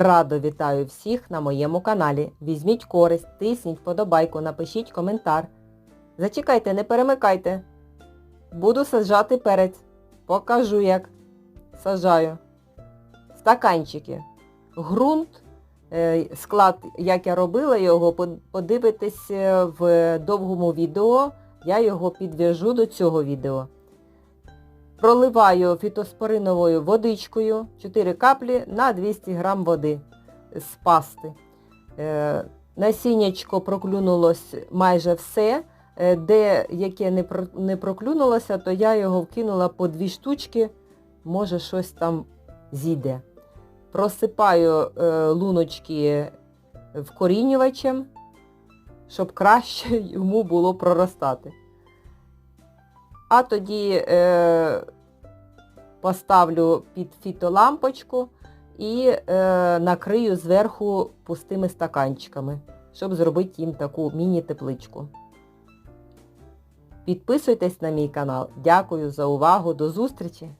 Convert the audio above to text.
Радо вітаю всіх на моєму каналі. Візьміть користь, тисніть подобайку, напишіть коментар. Зачекайте, не перемикайте. Буду саджати перець. Покажу як. Сажаю. Стаканчики. Грунт, е, склад, як я робила його, подивитесь е, в довгому відео. Я його підв'яжу до цього відео. Проливаю фітоспориновою водичкою 4 каплі на 200 грам води з пасти. Е, Насіннячко проклюнулось майже все. Е, Де яке не, проклюнулося, то я його вкинула по дві штучки, може щось там зійде. Просипаю е, луночки вкорінювачем, щоб краще йому було проростати. А тоді е, поставлю під фітолампочку і е, накрию зверху пустими стаканчиками, щоб зробити їм таку міні-тепличку. Підписуйтесь на мій канал. Дякую за увагу. До зустрічі!